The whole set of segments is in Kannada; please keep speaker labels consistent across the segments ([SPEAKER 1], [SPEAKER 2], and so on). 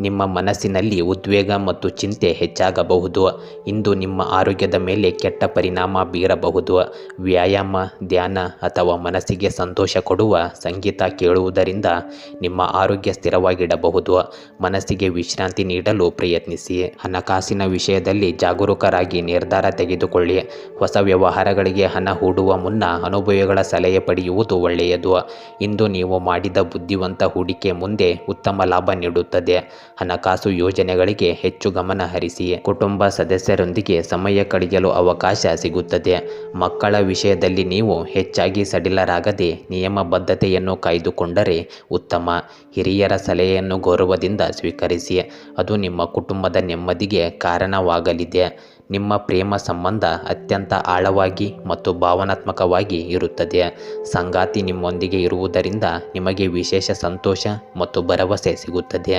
[SPEAKER 1] ನಿಮ್ಮ ಮನಸ್ಸಿನಲ್ಲಿ ಉದ್ವೇಗ ಮತ್ತು ಚಿಂತೆ ಹೆಚ್ಚಾಗಬಹುದು. ಇಂದು ನಿಮ್ಮ ಆರೋಗ್ಯದ ಮೇಲೆ ಕೆಟ್ಟ ಪರಿಣಾಮ ಬೀರಬಹುದು. ವ್ಯಾಯಾಮ, ಧ್ಯಾನ ಅಥವಾ ಮನಸ್ಸಿಗೆ ಸಂತೋಷ ಕೊಡುವ ಸಂಗೀತ ಕೇಳುವುದರಿಂದ ನಿಮ್ಮ ಆರೋಗ್ಯ ಸ್ಥಿರವಾಗಿಡಬಹುದು. ಮನಸ್ಸಿಗೆ ವಿಶ್ರಾಂತಿ ನೀಡಲು ಪ್ರಯತ್ನಿಸಿ. ಹಣಕಾಸಿನ ವಿಷಯದಲ್ಲಿ ಜಾಗರೂಕರಾಗಿ ನಿರ್ಧಾರ ತೆಗೆದುಕೊಳ್ಳಿ. ಹೊಸ ವ್ಯವಹಾರಗಳಿಗೆ ಹಣ ಹೂಡುವ ಮುನ್ನ ಅನುಭವಿಗಳ ಸಲಹೆ ಪಡೆಯುವುದು ಒಳ್ಳೆಯದು. ಇಂದು ನೀವು ಮಾಡಿದ ಬುದ್ಧಿವಂತ ಹೂಡಿಕೆ ಮುಂದೆ ಉತ್ತಮ ಲಾಭ ನೀಡುತ್ತದೆ. ಹಣಕಾಸು ಯೋಜನೆಗಳಿಗೆ ಹೆಚ್ಚು ಗಮನ ಹರಿಸಿ ಕುಟುಂಬ ಸದಸ್ಯರೊಂದಿಗೆ ಸಮಯ ಕಳೆಯಲು ಅವಕಾಶ ಸಿಗುತ್ತದೆ. ಮಕ್ಕಳ ವಿಷಯದಲ್ಲಿ ನೀವು ಹೆಚ್ಚಾಗಿ ಸಡಿಲರಾಗದೆ ನಿಯಮಬದ್ಧತೆಯನ್ನು ಕಾಯ್ದುಕೊಂಡರೆ ಉತ್ತಮ. ಹಿರಿಯರ ಸಲಹೆಯನ್ನು ಗೌರವದಿಂದ ಸ್ವೀಕರಿಸಿ. ಅದು ನಿಮ್ಮ ಕುಟುಂಬದ ನೆಮ್ಮದಿಗೆ ಕಾರಣವಾಗಲಿದೆ. ನಿಮ್ಮ ಪ್ರೇಮ ಸಂಬಂಧ ಅತ್ಯಂತ ಆಳವಾಗಿ ಮತ್ತು ಭಾವನಾತ್ಮಕವಾಗಿ ಇರುತ್ತದೆ. ಸಂಗಾತಿ ನಿಮ್ಮೊಂದಿಗೆ ಇರುವುದರಿಂದ ನಿಮಗೆ ವಿಶೇಷ ಸಂತೋಷ ಮತ್ತು ಭರವಸೆ ಸಿಗುತ್ತದೆ.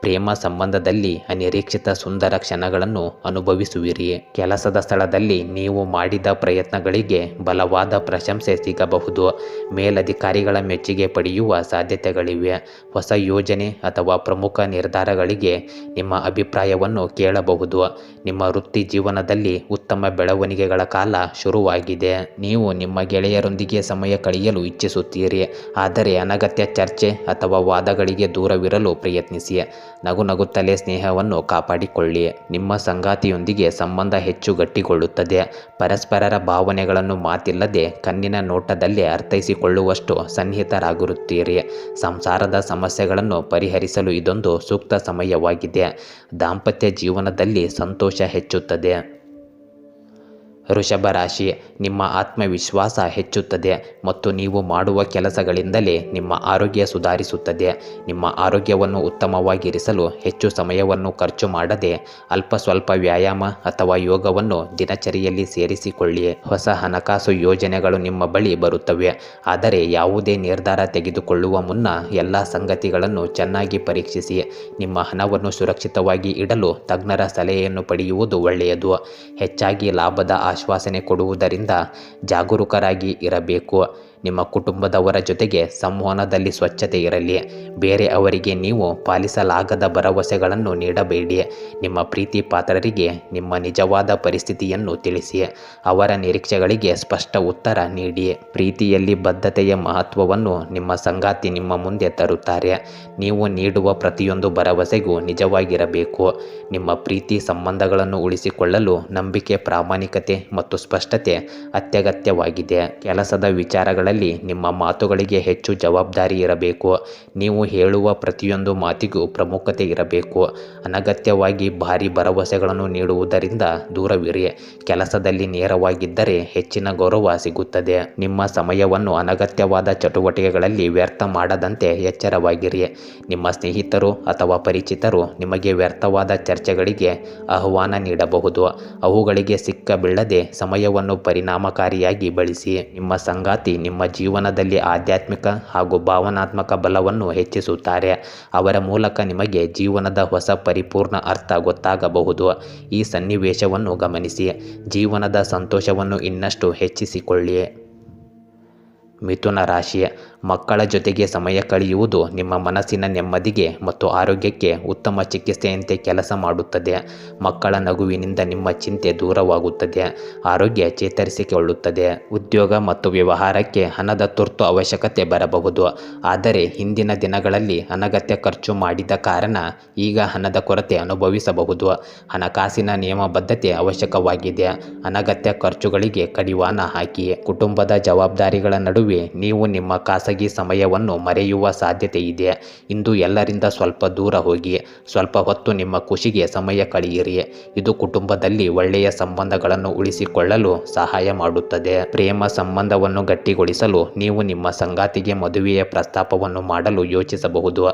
[SPEAKER 1] ಪ್ರೇಮ ಸಂಬಂಧದಲ್ಲಿ ಅನಿರೀಕ್ಷಿತ ಸುಂದರ ಕ್ಷಣಗಳನ್ನು ಅನುಭವಿಸುವಿರಿ. ಕೆಲಸದ ಸ್ಥಳದಲ್ಲಿ ನೀವು ಮಾಡಿದ ಪ್ರಯತ್ನಗಳಿಗೆ ಬಲವಾದ ಪ್ರಶಂಸೆ ಸಿಗಬಹುದು. ಮೇಲಧಿಕಾರಿಗಳ ಮೆಚ್ಚುಗೆ ಪಡೆಯುವ ಸಾಧ್ಯತೆಗಳಿವೆ. ಹೊಸ ಯೋಜನೆ ಅಥವಾ ಪ್ರಮುಖ ನಿರ್ಧಾರಗಳಿಗೆ ನಿಮ್ಮ ಅಭಿಪ್ರಾಯವನ್ನು ಕೇಳಬಹುದು. ನಿಮ್ಮ ವೃತ್ತಿ ಜೀವನದಲ್ಲಿ ಉತ್ತಮ ಬೆಳವಣಿಗೆಗಳ ಕಾಲ ಶುರುವಾಗಿದೆ. ನೀವು ನಿಮ್ಮ ಗೆಳೆಯರೊಂದಿಗೆ ಸಮಯ ಕಳೆಯಲು ಇಚ್ಛಿಸುತ್ತೀರಿ. ಆದರೆ ಅನಗತ್ಯ ಚರ್ಚೆ ಅಥವಾ ವಾದಗಳಿಗೆ ದೂರವಿರಲು ಪ್ರಯತ್ನಿಸಿ. ನಗು ನಗುತ್ತಲೇ ಸ್ನೇಹವನ್ನು ಕಾಪಾಡಿಕೊಳ್ಳಿ. ನಿಮ್ಮ ಸಂಗಾತಿಯೊಂದಿಗೆ ಸಂಬಂಧ ಹೆಚ್ಚು ಗಟ್ಟಿಗೊಳ್ಳುತ್ತದೆ. ಪರಸ್ಪರರ ಭಾವನೆಗಳನ್ನು ಮಾತಿಲ್ಲದೆ ಕಣ್ಣಿನ ನೋಟದಲ್ಲೇ ಅರ್ಥೈಸಿಕೊಳ್ಳುವಷ್ಟು ಸನ್ನಿಹಿತರಾಗಿರುತ್ತೀರಿ. ಸಂಸಾರದ ಸಮಸ್ಯೆಗಳನ್ನು ಪರಿಹರಿಸಲು ಇದೊಂದು ಸೂಕ್ತ ಸಮಯವಾಗಿದೆ. ದಾಂಪತ್ಯ ಜೀವನದಲ್ಲಿ ಸಂತೋಷ ಹೆಚ್ಚುತ್ತದೆ. ವೃಷಭ ರಾಶಿ ನಿಮ್ಮ ಆತ್ಮವಿಶ್ವಾಸ ಹೆಚ್ಚುತ್ತದೆ ಮತ್ತು ನೀವು ಮಾಡುವ ಕೆಲಸಗಳಿಂದಲೇ ನಿಮ್ಮ ಆರೋಗ್ಯ ಸುಧಾರಿಸುತ್ತದೆ. ನಿಮ್ಮ ಆರೋಗ್ಯವನ್ನು ಉತ್ತಮವಾಗಿರಿಸಲು ಹೆಚ್ಚು ಸಮಯವನ್ನು ಖರ್ಚು ಮಾಡದೆ ಅಲ್ಪ ಸ್ವಲ್ಪ ವ್ಯಾಯಾಮ ಅಥವಾ ಯೋಗವನ್ನು ದಿನಚರಿಯಲ್ಲಿ ಸೇರಿಸಿಕೊಳ್ಳಿ. ಹೊಸ ಹಣಕಾಸು ಯೋಜನೆಗಳು ನಿಮ್ಮ ಬಳಿ ಬರುತ್ತವೆ, ಆದರೆ ಯಾವುದೇ ನಿರ್ಧಾರ ತೆಗೆದುಕೊಳ್ಳುವ ಮುನ್ನ ಎಲ್ಲ ಸಂಗತಿಗಳನ್ನು ಚೆನ್ನಾಗಿ ಪರೀಕ್ಷಿಸಿ. ನಿಮ್ಮ ಹಣವನ್ನು ಸುರಕ್ಷಿತವಾಗಿ ಇಡಲು ತಜ್ಞರ ಸಲಹೆಯನ್ನು ಪಡೆಯುವುದು ಒಳ್ಳೆಯದು. ಹೆಚ್ಚಾಗಿ ಲಾಭದ ಆಶ್ವಾಸನೆ ಕೊಡುವುದರಿಂದ ಜಾಗರೂಕರಾಗಿ ಇರಬೇಕು. ನಿಮ್ಮ ಕುಟುಂಬದವರ ಜೊತೆಗೆ ಸಂವಹನದಲ್ಲಿ ಸ್ವಚ್ಛತೆ ಇರಲಿ. ಬೇರೆ ಅವರಿಗೆ ನೀವು ಪಾಲಿಸಲಾಗದ ಭರವಸೆಗಳನ್ನು ನೀಡಬೇಡಿ. ನಿಮ್ಮ ಪ್ರೀತಿ ಪಾತ್ರರಿಗೆ ನಿಮ್ಮ ನಿಜವಾದ ಪರಿಸ್ಥಿತಿಯನ್ನು ತಿಳಿಸಿ. ಅವರ ನಿರೀಕ್ಷೆಗಳಿಗೆ ಸ್ಪಷ್ಟ ಉತ್ತರ ನೀಡಿ. ಪ್ರೀತಿಯಲ್ಲಿ ಬದ್ಧತೆಯ ಮಹತ್ವವನ್ನು ನಿಮ್ಮ ಸಂಗಾತಿ ನಿಮ್ಮ ಮುಂದೆ ತರುತ್ತಾರೆ. ನೀವು ನೀಡುವ ಪ್ರತಿಯೊಂದು ಭರವಸೆಗೂ ನಿಜವಾಗಿರಬೇಕು. ನಿಮ್ಮ ಪ್ರೀತಿ ಸಂಬಂಧಗಳನ್ನು ಉಳಿಸಿಕೊಳ್ಳಲು ನಂಬಿಕೆ ಪ್ರಾಮಾಣಿಕತೆ ಮತ್ತು ಸ್ಪಷ್ಟತೆ ಅತ್ಯಗತ್ಯವಾಗಿದೆ. ಕೆಲಸದ ವಿಚಾರಗಳಲ್ಲಿ ನಿಮ್ಮ ಮಾತುಗಳಿಗೆ ಹೆಚ್ಚು ಜವಾಬ್ದಾರಿ ಇರಬೇಕು. ನೀವು ಹೇಳುವ ಪ್ರತಿಯೊಂದು ಮಾತಿಗೂ ಪ್ರಮುಖತೆ ಇರಬೇಕು. ಅನಗತ್ಯವಾಗಿ ಭಾರಿ ಭರವಸೆಗಳನ್ನು ನೀಡುವುದರಿಂದ ದೂರವಿರಿ. ಕೆಲಸದಲ್ಲಿ ನೇರವಾಗಿದ್ದರೆ ಹೆಚ್ಚಿನ ಗೌರವ ಸಿಗುತ್ತದೆ. ನಿಮ್ಮ ಸಮಯವನ್ನು ಅನಗತ್ಯವಾದ ಚಟುವಟಿಕೆಗಳಲ್ಲಿ ವ್ಯರ್ಥ ಮಾಡದಂತೆ ಎಚ್ಚರವಾಗಿರಿ. ನಿಮ್ಮ ಸ್ನೇಹಿತರು ಅಥವಾ ಪರಿಚಿತರು ನಿಮಗೆ ವ್ಯರ್ಥವಾದ ಚರ್ಚೆಗಳಿಗೆ ಆಹ್ವಾನ ನೀಡಬಹುದು. ಅವುಗಳಿಗೆ ಸಿಕ್ಕ ಸಿಕ್ಕಬೀಳದೆ ಸಮಯವನ್ನು ಪರಿಣಾಮಕಾರಿಯಾಗಿ ಬಳಸಿ. ನಿಮ್ಮ ಸಂಗಾತಿ ನಿಮ್ಮ ಜೀವನದಲ್ಲಿ ಆಧ್ಯಾತ್ಮಿಕ ಹಾಗೂ ಭಾವನಾತ್ಮಕ ಬಲವನ್ನು ಹೆಚ್ಚಿಸುತ್ತಾರೆ. ಅವರ ಮೂಲಕ ನಿಮಗೆ ಜೀವನದ ಹೊಸ ಪರಿಪೂರ್ಣ ಅರ್ಥ ಗೊತ್ತಾಗಬಹುದು. ಈ ಸನ್ನಿವೇಶವನ್ನು ಗಮನಿಸಿ. ಜೀವನದ ಸಂತೋಷವನ್ನು ಇನ್ನಷ್ಟು ಹೆಚ್ಚಿಸಿಕೊಳ್ಳಿ. ಮಿಥುನ ರಾಶಿ ಮಕ್ಕಳ ಜೊತೆಗೆ ಸಮಯ ಕಳೆಯುವುದು ನಿಮ್ಮ ಮನಸ್ಸಿನ ನೆಮ್ಮದಿಗೆ ಮತ್ತು ಆರೋಗ್ಯಕ್ಕೆ ಉತ್ತಮ ಚಿಕಿತ್ಸೆಯಂತೆ ಕೆಲಸ ಮಾಡುತ್ತದೆ. ಮಕ್ಕಳ ನಗುವಿನಿಂದ ನಿಮ್ಮ ಚಿಂತೆ ದೂರವಾಗುತ್ತದೆ. ಆರೋಗ್ಯ ಚೇತರಿಸಿಕೊಳ್ಳುತ್ತದೆ. ಉದ್ಯೋಗ ಮತ್ತು ವ್ಯವಹಾರಕ್ಕೆ ಹಣದ ತುರ್ತು ಅವಶ್ಯಕತೆ ಬರಬಹುದು. ಆದರೆ ಹಿಂದಿನ ದಿನಗಳಲ್ಲಿ ಅನಗತ್ಯ ಖರ್ಚು ಮಾಡಿದ ಕಾರಣ ಈಗ ಹಣದ ಕೊರತೆ ಅನುಭವಿಸಬಹುದು. ಹಣಕಾಸಿನ ನಿಯಮಬದ್ಧತೆ ಅವಶ್ಯಕವಾಗಿದೆ. ಅನಗತ್ಯ ಖರ್ಚುಗಳಿಗೆ ಕಡಿವಾಣ ಹಾಕಿ ಕುಟುಂಬದ ಜವಾಬ್ದಾರಿಗಳ ನಡುವೆ ನೀವು ನಿಮ್ಮ ಖಾಸಗಿ ಖಾಸಗಿ ಸಮಯವನ್ನು ಮರೆಯುವ ಸಾಧ್ಯತೆ ಇದೆ ಇಂದು ಎಲ್ಲರಿಂದ ಸ್ವಲ್ಪ ದೂರ ಹೋಗಿ, ಸ್ವಲ್ಪ ಹೊತ್ತು ನಿಮ್ಮ ಖುಷಿಗೆ ಸಮಯ ಕಳೆಯಿರಿ. ಇದು ಕುಟುಂಬದಲ್ಲಿ ಒಳ್ಳೆಯ ಸಂಬಂಧಗಳನ್ನು ಉಳಿಸಿಕೊಳ್ಳಲು ಸಹಾಯ ಮಾಡುತ್ತದೆ. ಪ್ರೇಮ ಸಂಬಂಧವನ್ನು ಗಟ್ಟಿಗೊಳಿಸಲು ನೀವು ನಿಮ್ಮ ಸಂಗಾತಿಗೆ ಮದುವೆಯ ಪ್ರಸ್ತಾಪವನ್ನು ಮಾಡಲು ಯೋಚಿಸಬಹುದು.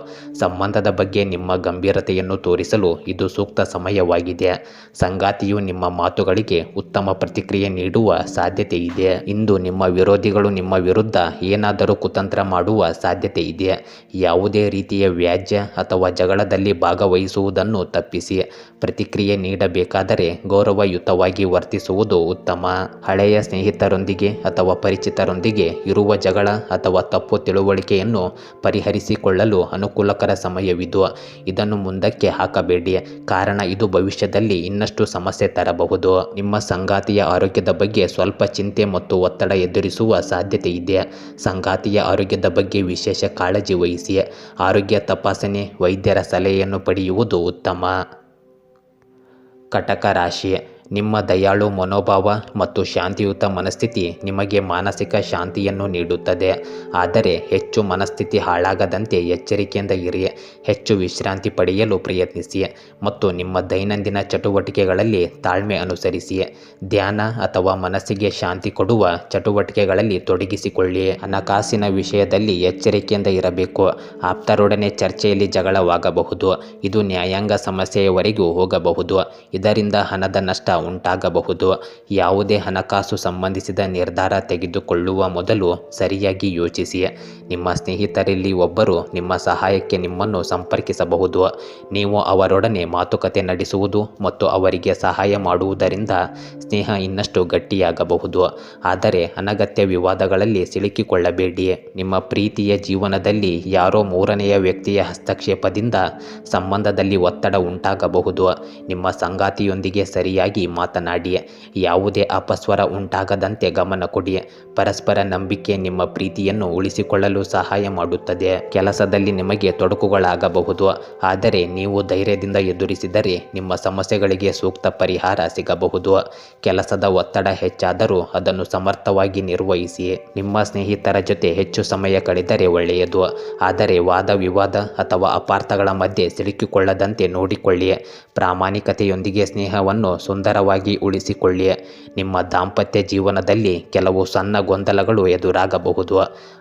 [SPEAKER 1] ಸಂಬಂಧದ ಬಗ್ಗೆ ನಿಮ್ಮ ಗಂಭೀರತೆಯನ್ನು ತೋರಿಸಲು ಇದು ಸೂಕ್ತ ಸಮಯವಾಗಿದೆ. ಸಂಗಾತಿಯು ನಿಮ್ಮ ಮಾತುಗಳಿಗೆ ಉತ್ತಮ ಪ್ರತಿಕ್ರಿಯೆ ನೀಡುವ ಸಾಧ್ಯತೆ ಇದೆ ಇಂದು ನಿಮ್ಮ ವಿರೋಧಿಗಳು ನಿಮ್ಮ ವಿರುದ್ಧ ಏನಾದರೂ ಕುತಂತ್ರ ಮಾಡುವ ಸಾಧ್ಯತೆ ಇದೆ. ಯಾವುದೇ ರೀತಿಯ ವ್ಯಾಜ್ಯ ಅಥವಾ ಜಗಳದಲ್ಲಿ ಭಾಗವಹಿಸುವುದನ್ನು ತಪ್ಪಿಸಿ. ಪ್ರತಿಕ್ರಿಯೆ ನೀಡಬೇಕಾದರೆ ಗೌರವಯುತವಾಗಿ ವರ್ತಿಸುವುದು ಉತ್ತಮ. ಹಳೆಯ ಸ್ನೇಹಿತರೊಂದಿಗೆ ಅಥವಾ ಪರಿಚಿತರೊಂದಿಗೆ ಇರುವ ಜಗಳ ಅಥವಾ ತಪ್ಪು ತಿಳುವಳಿಕೆಯನ್ನು ಪರಿಹರಿಸಿಕೊಳ್ಳಲು ಅನುಕೂಲಕರ ಸಮಯವಿದು. ಇದನ್ನು ಮುಂದಕ್ಕೆ ಹಾಕಬೇಡಿ. ಕಾರಣ ಇದು ಭವಿಷ್ಯದಲ್ಲಿ ಇನ್ನಷ್ಟು ಸಮಸ್ಯೆ ತರಬಹುದು. ನಿಮ್ಮ ಸಂಗಾತಿಯ ಆರೋಗ್ಯದ ಬಗ್ಗೆ ಸ್ವಲ್ಪ ಚಿಂತೆ ಮತ್ತು ಒತ್ತಡ ಎದುರಿಸುವ ಸಾಧ್ಯತೆ ಇದೆ. ಸಂಗಾತಿಯ ಆರೋಗ್ಯದ ಬಗ್ಗೆ ವಿಶೇಷ ಕಾಳಜಿ ವಹಿಸಿ ಆರೋಗ್ಯ ತಪಾಸಣೆ ವೈದ್ಯರ ಸಲಹೆಯನ್ನು ಪಡೆಯುವುದು ಉತ್ತಮ. ಕಟಕ ರಾಶಿ ನಿಮ್ಮ ದಯಾಳು ಮನೋಭಾವ ಮತ್ತು ಶಾಂತಿಯುತ ಮನಸ್ಥಿತಿ ನಿಮಗೆ ಮಾನಸಿಕ ಶಾಂತಿಯನ್ನು ನೀಡುತ್ತದೆ. ಆದರೆ ಹೆಚ್ಚು ಮನಸ್ಥಿತಿ ಹಾಳಾಗದಂತೆ ಎಚ್ಚರಿಕೆಯಿಂದ ಇರಿ. ಹೆಚ್ಚು ವಿಶ್ರಾಂತಿ ಪಡೆಯಲು ಪ್ರಯತ್ನಿಸಿ ಮತ್ತು ನಿಮ್ಮ ದೈನಂದಿನ ಚಟುವಟಿಕೆಗಳಲ್ಲಿ ತಾಳ್ಮೆ ಅನುಸರಿಸಿ. ಧ್ಯಾನ ಅಥವಾ ಮನಸ್ಸಿಗೆ ಶಾಂತಿ ಕೊಡುವ ಚಟುವಟಿಕೆಗಳಲ್ಲಿ ತೊಡಗಿಸಿಕೊಳ್ಳಿ. ಹಣಕಾಸಿನ ವಿಷಯದಲ್ಲಿ ಎಚ್ಚರಿಕೆಯಿಂದ ಇರಬೇಕು. ಆಪ್ತರೊಡನೆ ಚರ್ಚೆಯಲ್ಲಿ ಜಗಳವಾಗಬಹುದು. ಇದು ನ್ಯಾಯಾಂಗ ಸಮಸ್ಯೆಯವರೆಗೂ ಹೋಗಬಹುದು. ಇದರಿಂದ ಹಣದ ನಷ್ಟ ಉಂಟಾಗಬಹುದು. ಯಾವುದೇ ಹಣಕಾಸು ಸಂಬಂಧಿಸಿದ ನಿರ್ಧಾರ ತೆಗೆದುಕೊಳ್ಳುವ ಮೊದಲು ಸರಿಯಾಗಿ ಯೋಚಿಸಿ. ನಿಮ್ಮ ಸ್ನೇಹಿತರಲ್ಲಿ ಒಬ್ಬರು ನಿಮ್ಮ ಸಹಾಯಕ್ಕೆ ನಿಮ್ಮನ್ನು ಸಂಪರ್ಕಿಸಬಹುದು. ನೀವು ಅವರೊಡನೆ ಮಾತುಕತೆ ನಡೆಸುವುದು ಮತ್ತು ಅವರಿಗೆ ಸಹಾಯ ಮಾಡುವುದರಿಂದ ಸ್ನೇಹ ಇನ್ನಷ್ಟು ಗಟ್ಟಿಯಾಗಬಹುದು. ಆದರೆ ಅನಗತ್ಯ ವಿವಾದಗಳಲ್ಲಿ ಸಿಲುಕಿಕೊಳ್ಳಬೇಡಿ. ನಿಮ್ಮ ಪ್ರೀತಿಯ ಜೀವನದಲ್ಲಿ ಯಾರೋ ಮೂರನೆಯ ವ್ಯಕ್ತಿಯ ಹಸ್ತಕ್ಷೇಪದಿಂದ ಸಂಬಂಧದಲ್ಲಿ ಒತ್ತಡ ಉಂಟಾಗಬಹುದು. ನಿಮ್ಮ ಸಂಗಾತಿಯೊಂದಿಗೆ ಸರಿಯಾಗಿ ಮಾತನಾಡಿ ಯಾವುದೇ ಅಪಸ್ವರ ಉಂಟಾಗದಂತೆ ಗಮನ ಕೊಡಿಯೇ, ಪರಸ್ಪರ ನಂಬಿಕೆ ನಿಮ್ಮ ಪ್ರೀತಿಯನ್ನು ಉಳಿಸಿಕೊಳ್ಳಲು ಸಹಾಯ ಮಾಡುತ್ತದೆ. ಕೆಲಸದಲ್ಲಿ ನಿಮಗೆ ತೊಡಕುಗಳಾಗಬಹುದು, ಆದರೆ ನೀವು ಧೈರ್ಯದಿಂದ ಎದುರಿಸಿದರೆ ನಿಮ್ಮ ಸಮಸ್ಯೆಗಳಿಗೆ ಸೂಕ್ತ ಪರಿಹಾರ ಸಿಗಬಹುದು. ಕೆಲಸದ ಒತ್ತಡ ಹೆಚ್ಚಾದರೂ ಅದನ್ನು ಸಮರ್ಥವಾಗಿ ನಿರ್ವಹಿಸಿ. ನಿಮ್ಮ ಸ್ನೇಹಿತರ ಜೊತೆ ಹೆಚ್ಚು ಸಮಯ ಕಳೆದರೆ ಒಳ್ಳೆಯದು, ಆದರೆ ವಾದ ವಿವಾದ ಅಥವಾ ಅಪಾರ್ಥಗಳ ಮಧ್ಯೆ ಸಿಲುಕಿಕೊಳ್ಳದಂತೆ ನೋಡಿಕೊಳ್ಳಿ. ಪ್ರಾಮಾಣಿಕತೆಯೊಂದಿಗೆ ಸ್ನೇಹವನ್ನು ಸುಂದರವಾಗಿ ಉಳಿಸಿಕೊಳ್ಳಿ. ನಿಮ್ಮ ದಾಂಪತ್ಯ ಜೀವನದಲ್ಲಿ ಕೆಲವು ಸಣ್ಣ ಗೊಂದಲಗಳು ಎದುರಾಗಬಹುದು.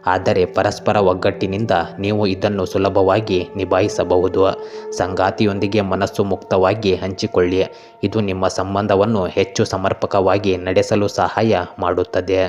[SPEAKER 1] ಆದರೆ ಪರಸ್ಪರ ಒಗ್ಗಟ್ಟಿನಿಂದ ನೀವು ಇದನ್ನು ಸುಲಭವಾಗಿ ನಿಭಾಯಿಸಬಹುದು. ಸಂಗಾತಿಯೊಂದಿಗೆ ಮನಸ್ಸು ಮುಕ್ತವಾಗಿ ಹಂಚಿಕೊಳ್ಳಿ. ಇದು ನಿಮ್ಮ ಸಂಬಂಧವನ್ನು ಹೆಚ್ಚು ಸಮರ್ಪಕವಾಗಿ ನಡೆಸಲು ಸಹಾಯ ಮಾಡುತ್ತದೆ.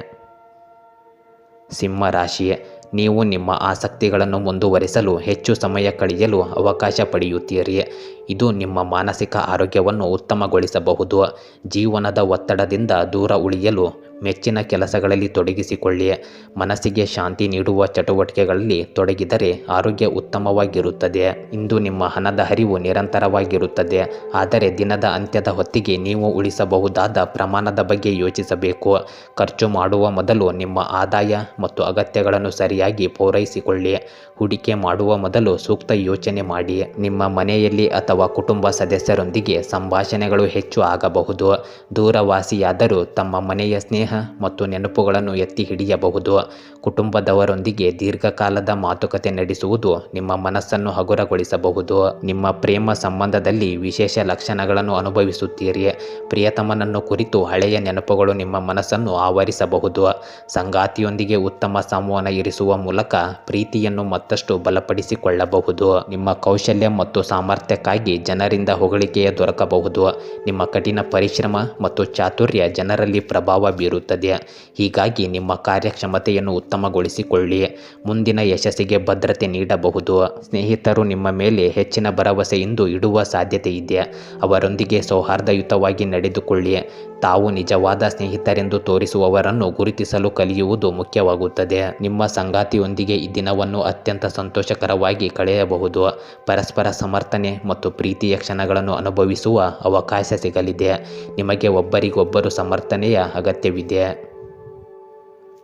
[SPEAKER 1] ಸಿಂಹ ರಾಶಿ ನೀವು ನಿಮ್ಮ ಆಸಕ್ತಿಗಳನ್ನು ಮುಂದುವರಿಸಲು ಹೆಚ್ಚು ಸಮಯ ಕಳೆಯಲು ಅವಕಾಶ ಪಡೆಯುತ್ತೀರಿ. ಇದು ನಿಮ್ಮ ಮಾನಸಿಕ ಆರೋಗ್ಯವನ್ನು ಉತ್ತಮಗೊಳಿಸಬಹುದು. ಜೀವನದ ಒತ್ತಡದಿಂದ ದೂರ ಉಳಿಯಲು ಮೆಚ್ಚಿನ ಕೆಲಸಗಳಲ್ಲಿ ತೊಡಗಿಸಿಕೊಳ್ಳಿ. ಮನಸ್ಸಿಗೆ ಶಾಂತಿ ನೀಡುವ ಚಟುವಟಿಕೆಗಳಲ್ಲಿ ತೊಡಗಿದರೆ ಆರೋಗ್ಯ ಉತ್ತಮವಾಗಿರುತ್ತದೆ. ಇಂದು ನಿಮ್ಮ ಹಣದ ಹರಿವು ನಿರಂತರವಾಗಿರುತ್ತದೆ. ಆದರೆ ದಿನದ ಅಂತ್ಯದ ಹೊತ್ತಿಗೆ ನೀವು ಉಳಿಸಬಹುದಾದ ಪ್ರಮಾಣದ ಬಗ್ಗೆ ಯೋಚಿಸಬೇಕು. ಖರ್ಚು ಮಾಡುವ ಮೊದಲು ನಿಮ್ಮ ಆದಾಯ ಮತ್ತು ಅಗತ್ಯಗಳನ್ನು ಸರಿಯಾಗಿ ಪೂರೈಸಿಕೊಳ್ಳಿ. ಹೂಡಿಕೆ ಮಾಡುವ ಮೊದಲು ಸೂಕ್ತ ಯೋಚನೆ ಮಾಡಿ. ನಿಮ್ಮ ಮನೆಯಲ್ಲಿ ಅಥವಾ ಕುಟುಂಬ ಸದಸ್ಯರೊಂದಿಗೆ ಸಂಭಾಷಣೆಗಳು ಹೆಚ್ಚು ಆಗಬಹುದು. ದೂರವಾಸಿಯಾದರೂ ತಮ್ಮ ಮನೆಯ ಸ್ನೇಹ ಮತ್ತು ನೆನಪುಗಳನ್ನು ಎತ್ತಿ ಹಿಡಿಯಬಹುದು. ಕುಟುಂಬದವರೊಂದಿಗೆ ದೀರ್ಘಕಾಲದ ಮಾತುಕತೆ ನಡೆಸುವುದು ನಿಮ್ಮ ಮನಸ್ಸನ್ನು ಹಗುರಗೊಳಿಸಬಹುದು. ನಿಮ್ಮ ಪ್ರೇಮ ಸಂಬಂಧದಲ್ಲಿ ವಿಶೇಷ ಲಕ್ಷಣಗಳನ್ನು ಅನುಭವಿಸುತ್ತೀರಿ. ಪ್ರಿಯತಮನನ್ನು ಕುರಿತು ಹಳೆಯ ನೆನಪುಗಳು ನಿಮ್ಮ ಮನಸ್ಸನ್ನು ಆವರಿಸಬಹುದು. ಸಂಗಾತಿಯೊಂದಿಗೆ ಉತ್ತಮ ಸಂವಹನ ಇರಿಸುವ ಮೂಲಕ ಪ್ರೀತಿಯನ್ನು ಮತ್ತಷ್ಟು ಬಲಪಡಿಸಿಕೊಳ್ಳಬಹುದು. ನಿಮ್ಮ ಕೌಶಲ್ಯ ಮತ್ತು ಸಾಮರ್ಥ್ಯಕ್ಕಾಗಿ ಜನರಿಂದ ಹೊಗಳಿಕೆಯ ದೊರಕಬಹುದು. ನಿಮ್ಮ ಕಠಿಣ ಪರಿಶ್ರಮ ಮತ್ತು ಚಾತುರ್ಯ ಜನರಲ್ಲಿ ಪ್ರಭಾವ ಬೀರುತ್ತದೆ ಹೀಗಾಗಿ ನಿಮ್ಮ ಕಾರ್ಯಕ್ಷಮತೆಯನ್ನು ಉತ್ತಮಗೊಳಿಸಿಕೊಳ್ಳಿ. ಮುಂದಿನ ಯಶಸ್ಸಿಗೆ ಭದ್ರತೆ ನೀಡಬಹುದು. ಸ್ನೇಹಿತರು, ನಿಮ್ಮ ಮೇಲೆ ಹೆಚ್ಚಿನ ಭರವಸೆಯಿಂದ ಇಡುವ ಸಾಧ್ಯತೆ ಇದೆ. ಅವರೊಂದಿಗೆ ಸೌಹಾರ್ದಯುತವಾಗಿ ನಡೆದುಕೊಳ್ಳಿ. ತಾವು ನಿಜವಾದ ಸ್ನೇಹಿತರೆಂದು ತೋರಿಸುವವರನ್ನು ಗುರುತಿಸಲು ಕಲಿಯುವುದು ಮುಖ್ಯವಾಗುತ್ತದೆ. ನಿಮ್ಮ ಸಂಗಾತಿಯೊಂದಿಗೆ ಈ ದಿನವನ್ನು ಅತ್ಯಂತ ಸಂತೋಷಕರವಾಗಿ ಕಳೆಯಬಹುದು. ಪರಸ್ಪರ ಸಮರ್ಥನೆ ಮತ್ತು ಪ್ರೀತಿಯ ಕ್ಷಣಗಳನ್ನು ಅನುಭವಿಸುವ ಅವಕಾಶ ಸಿಗಲಿದೆ. ನಿಮಗೆ ಒಬ್ಬರಿಗೊಬ್ಬರು ಸಮರ್ಥನೆಯ ಅಗತ್ಯವಿದೆ.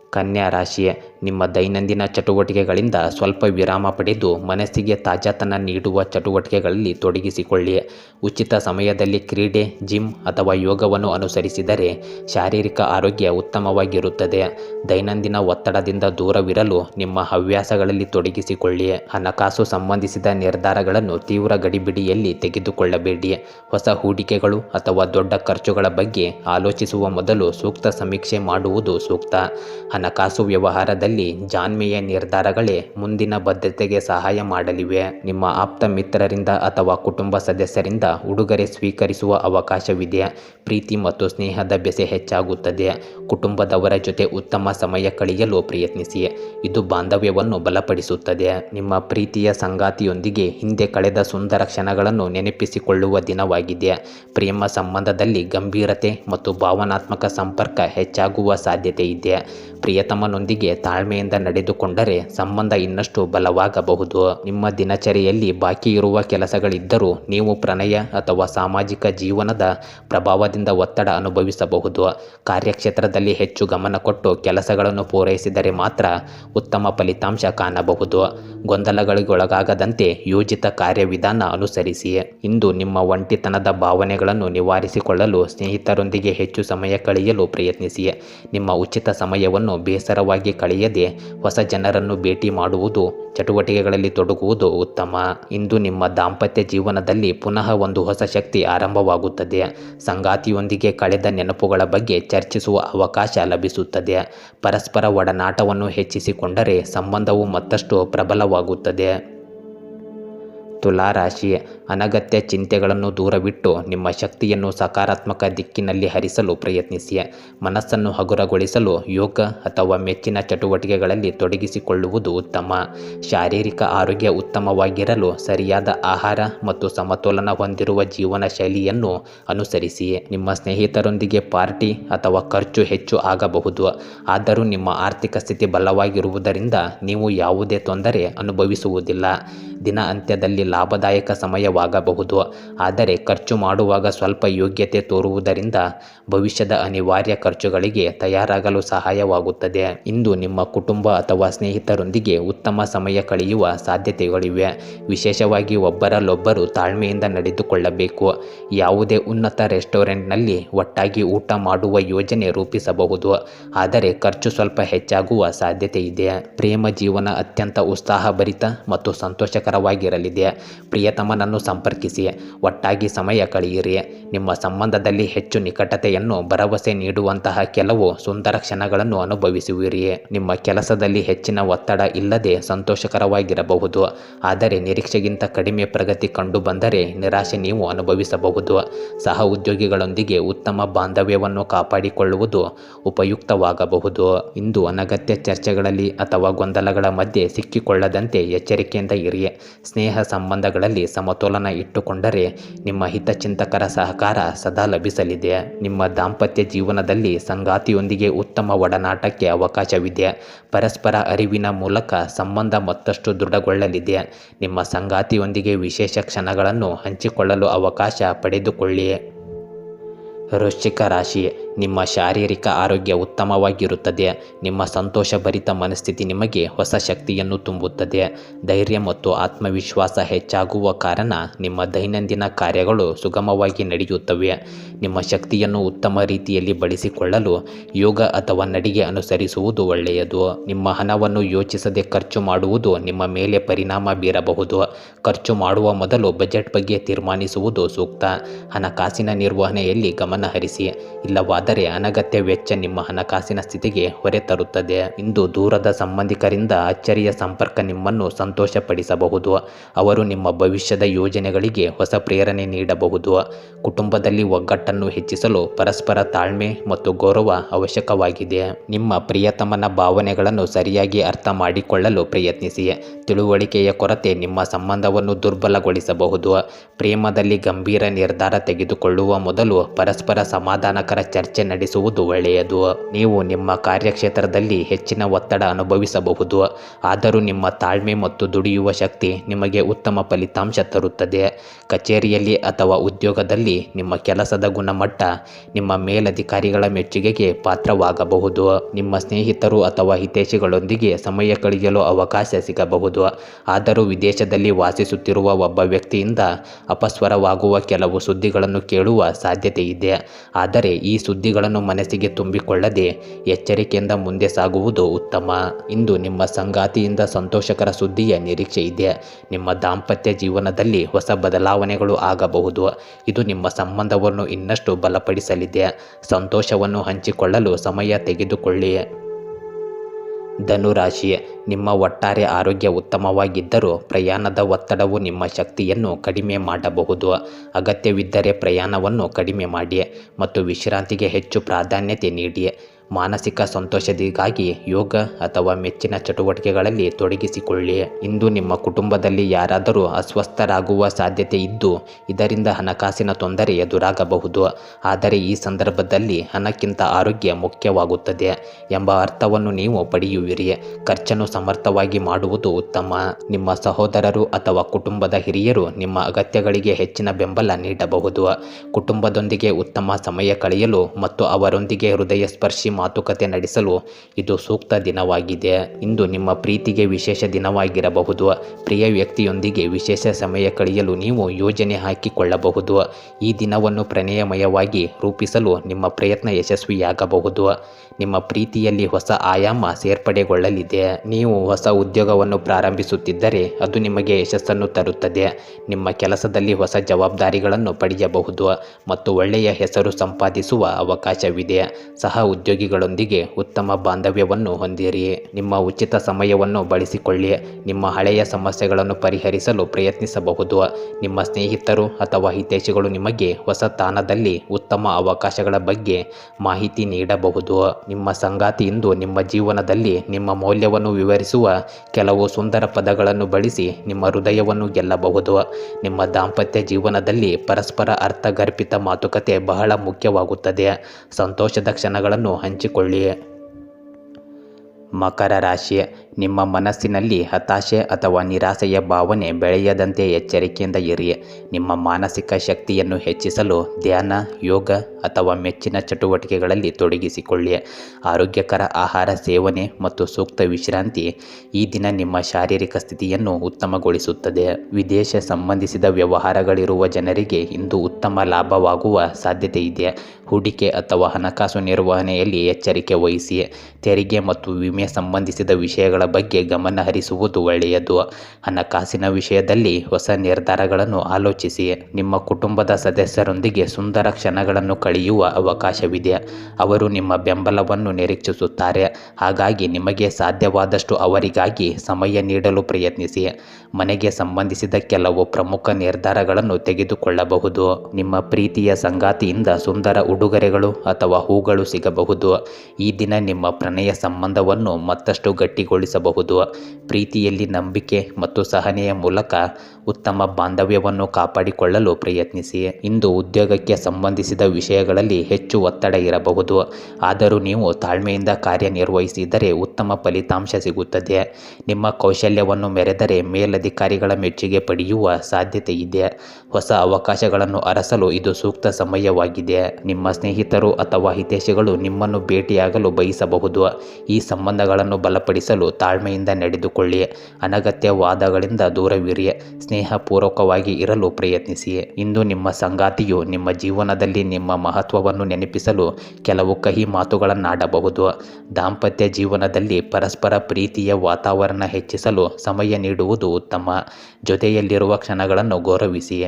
[SPEAKER 1] ಕನ್ಯಾ ರಾಶಿ ನಿಮ್ಮ ದೈನಂದಿನ ಚಟುವಟಿಕೆಗಳಿಂದ ಸ್ವಲ್ಪ ವಿರಾಮ ಪಡೆದು ಮನಸ್ಸಿಗೆ ತಾಜಾತನ ನೀಡುವ ಚಟುವಟಿಕೆಗಳಲ್ಲಿ ತೊಡಗಿಸಿಕೊಳ್ಳಿ. ಉಚಿತ ಸಮಯದಲ್ಲಿ ಕ್ರೀಡೆ, ಜಿಮ್ ಅಥವಾ ಯೋಗವನ್ನು ಅನುಸರಿಸಿದರೆ ಶಾರೀರಿಕ ಆರೋಗ್ಯ ಉತ್ತಮವಾಗಿರುತ್ತದೆ. ದೈನಂದಿನ ಒತ್ತಡದಿಂದ ದೂರವಿರಲು ನಿಮ್ಮ ಹವ್ಯಾಸಗಳಲ್ಲಿ ತೊಡಗಿಸಿಕೊಳ್ಳಿ. ಹಣಕಾಸು ಸಂಬಂಧಿಸಿದ ನಿರ್ಧಾರಗಳನ್ನು ತೀವ್ರ ಗಡಿಬಿಡಿಯಲ್ಲಿ ತೆಗೆದುಕೊಳ್ಳಬೇಡಿ. ಹೊಸ ಹೂಡಿಕೆಗಳು ಅಥವಾ ದೊಡ್ಡ ಖರ್ಚುಗಳ ಬಗ್ಗೆ ಆಲೋಚಿಸುವ ಮೊದಲು ಸೂಕ್ತ ಸಮೀಕ್ಷೆ ಮಾಡುವುದು ಸೂಕ್ತ. ಹಣಕಾಸು ವ್ಯವಹಾರದಲ್ಲಿ ಜಾಣ್ಮೆಯ ನಿರ್ಧಾರಗಳೇ ಮುಂದಿನ ಬದ್ಧತೆಗೆ ಸಹಾಯ ಮಾಡಲಿವೆ. ನಿಮ್ಮ ಆಪ್ತ ಮಿತ್ರರಿಂದ ಅಥವಾ ಕುಟುಂಬ ಸದಸ್ಯರಿಂದ ಉಡುಗೊರೆ ಸ್ವೀಕರಿಸುವ ಅವಕಾಶವಿದೆ. ಪ್ರೀತಿ ಮತ್ತು ಸ್ನೇಹದ ಬೆಸೆ ಹೆಚ್ಚಾಗುತ್ತದೆ. ಕುಟುಂಬದವರ ಜೊತೆ ಉತ್ತಮ ಸಮಯ ಕಳೆಯಲು ಪ್ರಯತ್ನಿಸಿ. ಇದು ಬಾಂಧವ್ಯವನ್ನು ಬಲಪಡಿಸುತ್ತದೆ. ನಿಮ್ಮ ಪ್ರೀತಿಯ ಸಂಗಾತಿಯೊಂದಿಗೆ ಹಿಂದೆ ಕಳೆದ ಸುಂದರ ಕ್ಷಣಗಳನ್ನು ನೆನಪಿಸಿಕೊಳ್ಳುವ ದಿನವಾಗಿದೆ. ಪ್ರೇಮ ಸಂಬಂಧದಲ್ಲಿ ಗಂಭೀರತೆ ಮತ್ತು ಭಾವನಾತ್ಮಕ ಸಂಪರ್ಕ ಹೆಚ್ಚಾಗುವ ಸಾಧ್ಯತೆ ಇದೆ. ಪ್ರಿಯತಮನೊಂದಿಗೆ ತಾಳ್ಮೆಯಿಂದ ನಡೆದುಕೊಂಡರೆ ಸಂಬಂಧ ಇನ್ನಷ್ಟು ಬಲವಾಗಬಹುದು. ನಿಮ್ಮ ದಿನಚರಿಯಲ್ಲಿ ಬಾಕಿ ಇರುವ ಕೆಲಸಗಳಿದ್ದರೂ ನೀವು ಪ್ರಣಯ ಅಥವಾ ಸಾಮಾಜಿಕ ಜೀವನದ ಪ್ರಭಾವದಿಂದ ಒತ್ತಡ ಅನುಭವಿಸಬಹುದು. ಕಾರ್ಯಕ್ಷೇತ್ರದಲ್ಲಿ ಹೆಚ್ಚು ಗಮನ ಕೊಟ್ಟು ಕೆಲಸಗಳನ್ನು ಪೂರೈಸಿದರೆ ಮಾತ್ರ ಉತ್ತಮ ಫಲಿತಾಂಶ ಕಾಣಬಹುದು. ಗೊಂದಲಗಳಿಗೊಳಗಾಗದಂತೆ ಯೋಜಿತ ಕಾರ್ಯವಿಧಾನ ಅನುಸರಿಸಿ. ಇಂದು ನಿಮ್ಮ ಒಂಟಿತನದ ಭಾವನೆಗಳನ್ನು ನಿವಾರಿಸಿಕೊಳ್ಳಲು ಸ್ನೇಹಿತರೊಂದಿಗೆ ಹೆಚ್ಚು ಸಮಯ ಕಳೆಯಲು ಪ್ರಯತ್ನಿಸಿ. ನಿಮ್ಮ ಉಚಿತ ಸಮಯವನ್ನು ಬೇಸರವಾಗಿ ಕಳೆಯದೆ ಹೊಸ ಜನರನ್ನು ಭೇಟಿ ಮಾಡುವುದು, ಚಟುವಟಿಕೆಗಳಲ್ಲಿ ತೊಡಗುವುದು ಉತ್ತಮ. ಇಂದು ನಿಮ್ಮ ದಾಂಪತ್ಯ ಜೀವನದಲ್ಲಿ ಪುನಃ ಒಂದು ಹೊಸ ಶಕ್ತಿ ಆರಂಭವಾಗುತ್ತದೆ. ಸಂಗಾತಿಯೊಂದಿಗೆ ಕಳೆದ ನೆನಪುಗಳ ಬಗ್ಗೆ ಚರ್ಚಿಸುವ ಅವಕಾಶ ಲಭಿಸುತ್ತದೆ. ಪರಸ್ಪರ ಒಡನಾಟವನ್ನು ಹೆಚ್ಚಿಸಿಕೊಂಡರೆ ಸಂಬಂಧವು ಮತ್ತಷ್ಟು ಪ್ರಬಲವಾಗುತ್ತದೆ. ತುಲಾರಾಶಿ ಅನಗತ್ಯ ಚಿಂತೆಗಳನ್ನು ದೂರವಿಟ್ಟು ನಿಮ್ಮ ಶಕ್ತಿಯನ್ನು ಸಕಾರಾತ್ಮಕ ದಿಕ್ಕಿನಲ್ಲಿ ಹರಿಸಲು ಪ್ರಯತ್ನಿಸಿ. ಮನಸ್ಸನ್ನು ಹಗುರಗೊಳಿಸಲು ಯೋಗ ಅಥವಾ ಮೆಚ್ಚಿನ ಚಟುವಟಿಕೆಗಳಲ್ಲಿ ತೊಡಗಿಸಿಕೊಳ್ಳುವುದು ಉತ್ತಮ. ಶಾರೀರಿಕ ಆರೋಗ್ಯ ಉತ್ತಮವಾಗಿರಲು ಸರಿಯಾದ ಆಹಾರ ಮತ್ತು ಸಮತೋಲನ ಹೊಂದಿರುವ ಜೀವನ ಶೈಲಿಯನ್ನು ಅನುಸರಿಸಿ. ನಿಮ್ಮ ಸ್ನೇಹಿತರೊಂದಿಗೆ ಪಾರ್ಟಿ ಅಥವಾ ಖರ್ಚು ಹೆಚ್ಚು ಆಗಬಹುದು. ಆದರೂ ನಿಮ್ಮ ಆರ್ಥಿಕ ಸ್ಥಿತಿ ಬಲವಾಗಿರುವುದರಿಂದ ನೀವು ಯಾವುದೇ ತೊಂದರೆ ಅನುಭವಿಸುವುದಿಲ್ಲ. ದಿನ ಅಂತ್ಯದಲ್ಲಿ ಲಾಭದಾಯಕ ಸಮಯವಾಗಬಹುದು ಆದರೆ ಖರ್ಚು ಮಾಡುವಾಗ ಸ್ವಲ್ಪ ಯೋಗ್ಯತೆ ತೋರುವುದರಿಂದ ಭವಿಷ್ಯದ ಅನಿವಾರ್ಯ ಖರ್ಚುಗಳಿಗೆ ತಯಾರಾಗಲು ಸಹಾಯವಾಗುತ್ತದೆ. ಇಂದು ನಿಮ್ಮ ಕುಟುಂಬ ಅಥವಾ ಸ್ನೇಹಿತರೊಂದಿಗೆ ಉತ್ತಮ ಸಮಯ ಕಳೆಯುವ ಸಾಧ್ಯತೆಗಳಿವೆ. ವಿಶೇಷವಾಗಿ ಒಬ್ಬರಲ್ಲೊಬ್ಬರು ತಾಳ್ಮೆಯಿಂದ ನಡೆದುಕೊಳ್ಳಬೇಕು. ಯಾವುದೇ ಉನ್ನತ ರೆಸ್ಟೋರೆಂಟ್ನಲ್ಲಿ ಒಟ್ಟಾಗಿ ಊಟ ಮಾಡುವ ಯೋಜನೆ ರೂಪಿಸಬಹುದು. ಆದರೆ ಖರ್ಚು ಸ್ವಲ್ಪ ಹೆಚ್ಚಾಗುವ ಸಾಧ್ಯತೆ ಇದೆ ಪ್ರೇಮ ಜೀವನ ಅತ್ಯಂತ ಉತ್ಸಾಹಭರಿತ ಮತ್ತು ಸಂತೋಷಕರವಾಗಿರಲಿದೆ. ಪ್ರಿಯತಮನನ್ನು ಸಂಪರ್ಕಿಸಿ. ಒಟ್ಟಾಗಿ ಸಮಯ ಕಳೆಯಿರಿ. ನಿಮ್ಮ ಸಂಬಂಧದಲ್ಲಿ ಹೆಚ್ಚು ನಿಕಟತೆಯನ್ನು ಭರವಸೆ ನೀಡುವಂತಹ ಕೆಲವು ಸುಂದರ ಕ್ಷಣಗಳನ್ನು ಅನುಭವಿಸುವಿರಿ. ನಿಮ್ಮ ಕೆಲಸದಲ್ಲಿ ಹೆಚ್ಚಿನ ಒತ್ತಡ ಇಲ್ಲದೆ ಸಂತೋಷಕರವಾಗಿರಬಹುದು. ಆದರೆ ನಿರೀಕ್ಷೆಗಿಂತ ಕಡಿಮೆ ಪ್ರಗತಿ ಕಂಡುಬಂದರೆ ನಿರಾಶೆ ನೀವು ಅನುಭವಿಸಬಹುದು. ಸಹ ಉದ್ಯೋಗಿಗಳೊಂದಿಗೆ ಉತ್ತಮ ಬಾಂಧವ್ಯವನ್ನು ಕಾಪಾಡಿಕೊಳ್ಳುವುದು ಉಪಯುಕ್ತವಾಗಬಹುದು. ಇಂದು ಅನಗತ್ಯ ಚರ್ಚೆಗಳಲ್ಲಿ ಅಥವಾ ಗೊಂದಲಗಳ ಮಧ್ಯೆ ಸಿಕ್ಕಿಕೊಳ್ಳದಂತೆ ಎಚ್ಚರಿಕೆಯಿಂದ ಇರಿ. ಸ್ನೇಹ ಸಂಬಂಧಗಳಲ್ಲಿ ಸಮತೋಲನ ಇಟ್ಟುಕೊಂಡರೆ ನಿಮ್ಮ ಹಿತಚಿಂತಕರ ಸಹಕಾರ ಸದಾ ಲಭಿಸಲಿದೆ. ನಿಮ್ಮ ದಾಂಪತ್ಯ ಜೀವನದಲ್ಲಿ ಸಂಗಾತಿಯೊಂದಿಗೆ ಉತ್ತಮ ಒಡನಾಟಕ್ಕೆ ಅವಕಾಶವಿದೆ. ಪರಸ್ಪರ ಅರಿವಿನ ಮೂಲಕ ಸಂಬಂಧ ಮತ್ತಷ್ಟು ದೃಢಗೊಳ್ಳಲಿದೆ. ನಿಮ್ಮ ಸಂಗಾತಿಯೊಂದಿಗೆ ವಿಶೇಷ ಕ್ಷಣಗಳನ್ನು ಹಂಚಿಕೊಳ್ಳಲು ಅವಕಾಶ ಪಡೆದುಕೊಳ್ಳಿ. ವೃಶ್ಚಿಕ ರಾಶಿ. ನಿಮ್ಮ ಶಾರೀರಿಕ ಆರೋಗ್ಯ ಉತ್ತಮವಾಗಿರುತ್ತದೆ. ನಿಮ್ಮ ಸಂತೋಷಭರಿತ ಮನಸ್ಥಿತಿ ನಿಮಗೆ ಹೊಸ ಶಕ್ತಿಯನ್ನು ತುಂಬುತ್ತದೆ. ಧೈರ್ಯ ಮತ್ತು ಆತ್ಮವಿಶ್ವಾಸ ಹೆಚ್ಚಾಗುವ ಕಾರಣ ನಿಮ್ಮ ದೈನಂದಿನ ಕಾರ್ಯಗಳು ಸುಗಮವಾಗಿ ನಡೆಯುತ್ತವೆ. ನಿಮ್ಮ ಶಕ್ತಿಯನ್ನು ಉತ್ತಮ ರೀತಿಯಲ್ಲಿ ಬಳಸಿಕೊಳ್ಳಲು ಯೋಗ ಅಥವಾ ನಡಿಗೆ ಅನುಸರಿಸುವುದು ಒಳ್ಳೆಯದು. ನಿಮ್ಮ ಹಣವನ್ನು ಯೋಚಿಸದೆ ಖರ್ಚು ಮಾಡುವುದು ನಿಮ್ಮ ಮೇಲೆ ಪರಿಣಾಮ ಬೀರಬಹುದು. ಖರ್ಚು ಮಾಡುವ ಮೊದಲು ಬಜೆಟ್ ಬಗ್ಗೆ ತೀರ್ಮಾನಿಸುವುದು ಸೂಕ್ತ. ಹಣಕಾಸಿನ ನಿರ್ವಹಣೆಯಲ್ಲಿ ಗಮನ ಹರಿಸಿ ಇಲ್ಲವಾದರೆ ಅನಗತ್ಯ ವೆಚ್ಚ ನಿಮ್ಮ ಹಣಕಾಸಿನ ಸ್ಥಿತಿಗೆ ಹೊರೆ ತರುತ್ತದೆ ಇಂದು ದೂರದ ಸಂಬಂಧಿಕರಿಂದ ಅಚ್ಚರಿಯ ಸಂಪರ್ಕ ನಿಮ್ಮನ್ನು ಸಂತೋಷಪಡಿಸಬಹುದು. ಅವರು ನಿಮ್ಮ ಭವಿಷ್ಯದ ಯೋಜನೆಗಳಿಗೆ ಹೊಸ ಪ್ರೇರಣೆ ನೀಡಬಹುದು. ಕುಟುಂಬದಲ್ಲಿ ಒಗ್ಗಟ್ಟನ್ನು ಹೆಚ್ಚಿಸಲು ಪರಸ್ಪರ ತಾಳ್ಮೆ ಮತ್ತು ಗೌರವ ಅವಶ್ಯಕವಾಗಿದೆ. ನಿಮ್ಮ ಪ್ರಿಯತಮನ ಭಾವನೆಗಳನ್ನು ಸರಿಯಾಗಿ ಅರ್ಥ ಮಾಡಿಕೊಳ್ಳಲು ಪ್ರಯತ್ನಿಸಿ. ತಿಳುವಳಿಕೆಯ ಕೊರತೆ ನಿಮ್ಮ ಸಂಬಂಧವನ್ನು ದುರ್ಬಲಗೊಳಿಸಬಹುದು. ಪ್ರೇಮದಲ್ಲಿ ಗಂಭೀರ ನಿರ್ಧಾರ ತೆಗೆದುಕೊಳ್ಳುವ ಮೊದಲು ಪರಸ್ಪರ ಸಮಾಧಾನಕರ ಚರ್ಚೆ ಚರ್ಚೆ ನಡೆಸುವುದು ಒಳ್ಳೆಯದು. ನೀವು ನಿಮ್ಮ ಕಾರ್ಯಕ್ಷೇತ್ರದಲ್ಲಿ ಹೆಚ್ಚಿನ ಒತ್ತಡ ಅನುಭವಿಸಬಹುದು. ಆದರೂ ನಿಮ್ಮ ತಾಳ್ಮೆ ಮತ್ತು ದುಡಿಯುವ ಶಕ್ತಿ ನಿಮಗೆ ಉತ್ತಮ ಫಲಿತಾಂಶ ತರುತ್ತದೆ. ಕಚೇರಿಯಲ್ಲಿ ಅಥವಾ ಉದ್ಯೋಗದಲ್ಲಿ ನಿಮ್ಮ ಕೆಲಸದ ಗುಣಮಟ್ಟ ನಿಮ್ಮ ಮೇಲಧಿಕಾರಿಗಳ ಮೆಚ್ಚುಗೆಗೆ ಪಾತ್ರವಾಗಬಹುದು. ನಿಮ್ಮ ಸ್ನೇಹಿತರು ಅಥವಾ ಹಿತೈಷಿಗಳೊಂದಿಗೆ ಸಮಯ ಕಳೆಯಲು ಅವಕಾಶ ಸಿಗಬಹುದು. ಆದರೂ ವಿದೇಶದಲ್ಲಿ ವಾಸಿಸುತ್ತಿರುವ ಒಬ್ಬ ವ್ಯಕ್ತಿಯಿಂದ ಅಪಸ್ವರವಾಗುವ ಕೆಲವು ಸುದ್ದಿಗಳನ್ನು ಕೇಳುವ ಸಾಧ್ಯತೆ ಇದೆ. ಆದರೆ ಈ ಸುದ್ದಿಗಳನ್ನು ಮನಸ್ಸಿಗೆ ತುಂಬಿಕೊಳ್ಳದೆ ಎಚ್ಚರಿಕೆಯಿಂದ ಮುಂದೆ ಸಾಗುವುದು ಉತ್ತಮ. ಇಂದು ನಿಮ್ಮ ಸಂಗಾತಿಯಿಂದ ಸಂತೋಷಕರ ಸುದ್ದಿಯ ನಿರೀಕ್ಷೆ ಇದೆ. ನಿಮ್ಮ ದಾಂಪತ್ಯ ಜೀವನದಲ್ಲಿ ಹೊಸ ಬದಲಾವಣೆಗಳು ಆಗಬಹುದು. ಇದು ನಿಮ್ಮ ಸಂಬಂಧವನ್ನು ಇನ್ನಷ್ಟು ಬಲಪಡಿಸಲಿದೆ. ಸಂತೋಷವನ್ನು ಹಂಚಿಕೊಳ್ಳಲು ಸಮಯ ತೆಗೆದುಕೊಳ್ಳಿ. ಧನುರಾಶಿ ನಿಮ್ಮ ಒಟ್ಟಾರೆ ಆರೋಗ್ಯ ಉತ್ತಮವಾಗಿದ್ದರೂ ಪ್ರಯಾಣದ ಒತ್ತಡವು ನಿಮ್ಮ ಶಕ್ತಿಯನ್ನು ಕಡಿಮೆ ಮಾಡಬಹುದು. ಅಗತ್ಯವಿದ್ದರೆ ಪ್ರಯಾಣವನ್ನು ಕಡಿಮೆ ಮಾಡಿ ಮತ್ತು ವಿಶ್ರಾಂತಿಗೆ ಹೆಚ್ಚು ಪ್ರಾಧಾನ್ಯತೆ ನೀಡಿ ಮಾನಸಿಕ ಸಂತೋಷದಿಗಾಗಿ ಯೋಗ ಅಥವಾ ಮೆಚ್ಚಿನ ಚಟುವಟಿಕೆಗಳಲ್ಲಿ ತೊಡಗಿಸಿಕೊಳ್ಳಿ. ಇಂದು ನಿಮ್ಮ ಕುಟುಂಬದಲ್ಲಿ ಯಾರಾದರೂ ಅಸ್ವಸ್ಥರಾಗುವ ಸಾಧ್ಯತೆ ಇದ್ದು, ಇದರಿಂದ ಹಣಕಾಸಿನ ತೊಂದರೆ ಎದುರಾಗಬಹುದು. ಆದರೆ ಈ ಸಂದರ್ಭದಲ್ಲಿ ಹಣಕ್ಕಿಂತ ಆರೋಗ್ಯ ಮುಖ್ಯವಾಗುತ್ತದೆ ಎಂಬ ಅರ್ಥವನ್ನು ನೀವು ಪಡೆಯುವಿರಿ. ಖರ್ಚನ್ನು ಸಮರ್ಥವಾಗಿ ಮಾಡುವುದು ಉತ್ತಮ. ನಿಮ್ಮ ಸಹೋದರರು ಅಥವಾ ಕುಟುಂಬದ ಹಿರಿಯರು ನಿಮ್ಮ ಅಗತ್ಯಗಳಿಗೆ ಹೆಚ್ಚಿನ ಬೆಂಬಲ ನೀಡಬಹುದು. ಕುಟುಂಬದೊಂದಿಗೆ ಉತ್ತಮ ಸಮಯ ಕಳೆಯಲು ಮತ್ತು ಅವರೊಂದಿಗೆ ಹೃದಯ ಸ್ಪರ್ಶಿ ಮಾತುಕತೆ ನಡೆಸಲು ಇದು ಸೂಕ್ತ ದಿನವಾಗಿದೆ. ಇಂದು ನಿಮ್ಮ ಪ್ರೀತಿಗೆ ವಿಶೇಷ ದಿನವಾಗಿರಬಹುದು. ಪ್ರಿಯ ವ್ಯಕ್ತಿಯೊಂದಿಗೆ ವಿಶೇಷ ಸಮಯ ಕಳೆಯಲು ನೀವು ಯೋಜನೆ ಹಾಕಿಕೊಳ್ಳಬಹುದು. ಈ ದಿನವನ್ನು ಪ್ರಣಯಮಯವಾಗಿ ರೂಪಿಸಲು ನಿಮ್ಮ ಪ್ರಯತ್ನ ಯಶಸ್ವಿಯಾಗಬಹುದು. ನಿಮ್ಮ ಪ್ರೀತಿಯಲ್ಲಿ ಹೊಸ ಆಯಾಮ ಸೇರ್ಪಡೆಗೊಳ್ಳಲಿದೆ. ನೀವು ಹೊಸ ಉದ್ಯೋಗವನ್ನು ಪ್ರಾರಂಭಿಸುತ್ತಿದ್ದರೆ ಅದು ನಿಮಗೆ ಯಶಸ್ಸನ್ನು ತರುತ್ತದೆ. ನಿಮ್ಮ ಕೆಲಸದಲ್ಲಿ ಹೊಸ ಜವಾಬ್ದಾರಿಗಳನ್ನು ಪಡೆಯಬಹುದು ಮತ್ತು ಒಳ್ಳೆಯ ಹೆಸರು ಸಂಪಾದಿಸುವ ಅವಕಾಶವಿದೆ. ಸಹ ಉದ್ಯೋಗಿಗಳೊಂದಿಗೆ ಉತ್ತಮ ಬಾಂಧವ್ಯವನ್ನು ಹೊಂದಿರಿ. ನಿಮ್ಮ ಉಚಿತ ಸಮಯವನ್ನು ಬಳಸಿಕೊಳ್ಳಿ. ನಿಮ್ಮ ಹಳೆಯ ಸಮಸ್ಯೆಗಳನ್ನು ಪರಿಹರಿಸಲು ಪ್ರಯತ್ನಿಸಬಹುದು. ನಿಮ್ಮ ಸ್ನೇಹಿತರು ಅಥವಾ ಹಿತೈಷಿಗಳು ನಿಮಗೆ ಹೊಸ ತಾಣದಲ್ಲಿ ಉತ್ತಮ ಅವಕಾಶಗಳ ಬಗ್ಗೆ ಮಾಹಿತಿ ನೀಡಬಹುದು. ನಿಮ್ಮ ಸಂಗಾತಿ ಇಂದು ನಿಮ್ಮ ಜೀವನದಲ್ಲಿ ನಿಮ್ಮ ಮೌಲ್ಯವನ್ನು ವಿವರಿಸುವ ಕೆಲವು ಸುಂದರ ಪದಗಳನ್ನು ಬಳಸಿ ನಿಮ್ಮ ಹೃದಯವನ್ನು ಗೆಲ್ಲಬಹುದು. ನಿಮ್ಮ ದಾಂಪತ್ಯ ಜೀವನದಲ್ಲಿ ಪರಸ್ಪರ ಅರ್ಥಗರ್ಭಿತ ಮಾತುಕತೆ ಬಹಳ ಮುಖ್ಯವಾಗುತ್ತದೆ. ಸಂತೋಷದ ಕ್ಷಣಗಳನ್ನು ಹಂಚಿಕೊಳ್ಳಿ. ಮಕರ ರಾಶಿ ನಿಮ್ಮ ಮನಸ್ಸಿನಲ್ಲಿ ಹತಾಶೆ ಅಥವಾ ನಿರಾಸೆಯ ಭಾವನೆ ಬೆಳೆಯದಂತೆ ಎಚ್ಚರಿಕೆಯಿಂದ ಇರಿ. ನಿಮ್ಮ ಮಾನಸಿಕ ಶಕ್ತಿಯನ್ನು ಹೆಚ್ಚಿಸಲು ಧ್ಯಾನ, ಯೋಗ ಅಥವಾ ಮೆಚ್ಚಿನ ಚಟುವಟಿಕೆಗಳಲ್ಲಿ ತೊಡಗಿಸಿಕೊಳ್ಳಿ. ಆರೋಗ್ಯಕರ ಆಹಾರ, ಸೇವನೆ ಮತ್ತು ಸೂಕ್ತ ವಿಶ್ರಾಂತಿ ಈ ದಿನ ನಿಮ್ಮ ಶಾರೀರಿಕ ಸ್ಥಿತಿಯನ್ನು ಉತ್ತಮಗೊಳಿಸುತ್ತದೆ. ವಿದೇಶ ಸಂಬಂಧಿಸಿದ ವ್ಯವಹಾರಗಳಿರುವ ಜನರಿಗೆ ಇಂದು ಉತ್ತಮ ಲಾಭವಾಗುವ ಸಾಧ್ಯತೆ ಇದೆ. ಹೂಡಿಕೆ ಅಥವಾ ಹಣಕಾಸು ನಿರ್ವಹಣೆಯಲ್ಲಿ ಎಚ್ಚರಿಕೆ ವಹಿಸಿ. ತೆರಿಗೆ ಮತ್ತು ವಿಮೆ ಸಂಬಂಧಿಸಿದ ವಿಷಯಗಳ ಬಗ್ಗೆ ಗಮನ ಹರಿಸುವುದು ಒಳ್ಳೆಯದು. ಹಣಕಾಸಿನ ವಿಷಯದಲ್ಲಿ ಹೊಸ ನಿರ್ಧಾರಗಳನ್ನು ಆಲೋಚಿಸಿ. ನಿಮ್ಮ ಕುಟುಂಬದ ಸದಸ್ಯರೊಂದಿಗೆ ಸುಂದರ ಕ್ಷಣಗಳನ್ನು ಕಳೆಯುವ ಅವಕಾಶವಿದೆ. ಅವರು ನಿಮ್ಮ ಬೆಂಬಲವನ್ನು ನಿರೀಕ್ಷಿಸುತ್ತಾರೆ. ಹಾಗಾಗಿ ನಿಮಗೆ ಸಾಧ್ಯವಾದಷ್ಟು ಅವರಿಗಾಗಿ ಸಮಯ ನೀಡಲು ಪ್ರಯತ್ನಿಸಿ. ಮನೆಗೆ ಸಂಬಂಧಿಸಿದ ಕೆಲವು ಪ್ರಮುಖ ನಿರ್ಧಾರಗಳನ್ನು ತೆಗೆದುಕೊಳ್ಳಬಹುದು. ನಿಮ್ಮ ಪ್ರೀತಿಯ ಸಂಗಾತಿಯಿಂದ ಸುಂದರ ಉಡುಗೊರೆಗಳು ಅಥವಾ ಹೂಗಳು ಸಿಗಬಹುದು. ಈ ದಿನ ನಿಮ್ಮ ಪ್ರಣಯ ಸಂಬಂಧವನ್ನು ಮತ್ತಷ್ಟು ಗಟ್ಟಿಗೊಳಿಸಬಹುದು ಪ್ರೀತಿಯಲ್ಲಿ ನಂಬಿಕೆ ಮತ್ತು ಸಹನೆಯ ಮೂಲಕ ಉತ್ತಮ ಬಾಂಧವ್ಯವನ್ನು ಕಾಪಾಡಿಕೊಳ್ಳಲು ಪ್ರಯತ್ನಿಸಿ. ಇಂದು ಉದ್ಯೋಗಕ್ಕೆ ಸಂಬಂಧಿಸಿದ ವಿಷಯಗಳಲ್ಲಿ ಹೆಚ್ಚು ಒತ್ತಡ ಇರಬಹುದು. ಆದರೂ ನೀವು ತಾಳ್ಮೆಯಿಂದ ಕಾರ್ಯನಿರ್ವಹಿಸಿದರೆ ಉತ್ತಮ ಫಲಿತಾಂಶ ಸಿಗುತ್ತದೆ. ನಿಮ್ಮ ಕೌಶಲ್ಯವನ್ನು ಮೆರೆದರೆ ಮೇಲಧಿಕಾರಿಗಳ ಮೆಚ್ಚುಗೆ ಪಡೆಯುವ ಸಾಧ್ಯತೆ ಇದೆ. ಹೊಸ ಅವಕಾಶಗಳನ್ನು ಅರಸಲು ಇದು ಸೂಕ್ತ ಸಮಯವಾಗಿದೆ. ನಿಮ್ಮ ಸ್ನೇಹಿತರು ಅಥವಾ ಹಿತೇಶಗಳು ನಿಮ್ಮನ್ನು ಭೇಟಿಯಾಗಲು ಬಯಸಬಹುದು. ಈ ಸಂಬಂಧಗಳನ್ನು ಬಲಪಡಿಸಲು ತಾಳ್ಮೆಯಿಂದ ನಡೆದುಕೊಳ್ಳಿ. ಅನಗತ್ಯ ವಾದಗಳಿಂದ ದೂರವಿರಿ. ಸ್ನೇಹಪೂರ್ವಕವಾಗಿ ಇರಲು ಪ್ರಯತ್ನಿಸಿ. ಇಂದು ನಿಮ್ಮ ಸಂಗಾತಿಯು ನಿಮ್ಮ ಜೀವನದಲ್ಲಿ ನಿಮ್ಮ ಮಹತ್ವವನ್ನು ನೆನಪಿಸಲು ಕೆಲವು ಕಹಿ ಮಾತುಗಳನ್ನಾಡಬಹುದು. ದಾಂಪತ್ಯ ಜೀವನದಲ್ಲಿ ಪರಸ್ಪರ ಪ್ರೀತಿಯ ವಾತಾವರಣ ಹೆಚ್ಚಿಸಲು ಸಮಯ ನೀಡುವುದು ಉತ್ತಮ. ಜೊತೆಯಲ್ಲಿರುವ ಕ್ಷಣಗಳನ್ನು ಗೌರವಿಸಿ.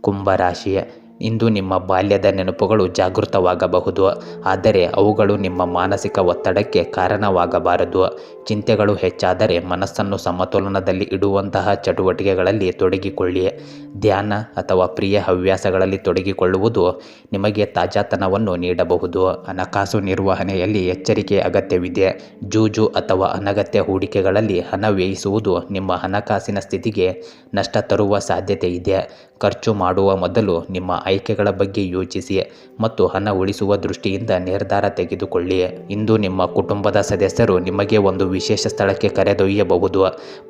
[SPEAKER 1] ಕುಂಭರಾಶಿ ಇಂದು ನಿಮ್ಮ ಬಾಲ್ಯದ ನೆನಪುಗಳು ಜಾಗೃತವಾಗಬಹುದು. ಆದರೆ ಅವುಗಳು ನಿಮ್ಮ ಮಾನಸಿಕ ಒತ್ತಡಕ್ಕೆ ಕಾರಣವಾಗಬಾರದು. ಚಿಂತೆಗಳು ಹೆಚ್ಚಾದರೆ ಮನಸ್ಸನ್ನು ಸಮತೋಲನದಲ್ಲಿ ಇಡುವಂತಹ ಚಟುವಟಿಕೆಗಳಲ್ಲಿ ತೊಡಗಿಕೊಳ್ಳಿ. ಧ್ಯಾನ ಅಥವಾ ಪ್ರಿಯ ಹವ್ಯಾಸಗಳಲ್ಲಿ ತೊಡಗಿಕೊಳ್ಳುವುದು ನಿಮಗೆ ತಾಜಾತನವನ್ನು ನೀಡಬಹುದು. ಹಣಕಾಸು ನಿರ್ವಹಣೆಯಲ್ಲಿ ಎಚ್ಚರಿಕೆ ಅಗತ್ಯವಿದೆ. ಜೂಜು ಅಥವಾ ಅನಗತ್ಯ ಹೂಡಿಕೆಗಳಲ್ಲಿ ಹಣ ವ್ಯಯಿಸುವುದು ನಿಮ್ಮ ಹಣಕಾಸಿನ ಸ್ಥಿತಿಗೆ ನಷ್ಟ ತರುವ ಸಾಧ್ಯತೆ ಇದೆ ಖರ್ಚು ಮಾಡುವ ಮೊದಲು ನಿಮ್ಮ ಆಯ್ಕೆಗಳ ಬಗ್ಗೆ ಯೋಚಿಸಿ ಮತ್ತು ಹಣ ಉಳಿಸುವ ದೃಷ್ಟಿಯಿಂದ ನಿರ್ಧಾರ ತೆಗೆದುಕೊಳ್ಳಿ ಇಂದು ನಿಮ್ಮ ಕುಟುಂಬದ ಸದಸ್ಯರು ನಿಮಗೆ ಒಂದು ವಿಶೇಷ ಸ್ಥಳಕ್ಕೆ ಕರೆದೊಯ್ಯಬಹುದು.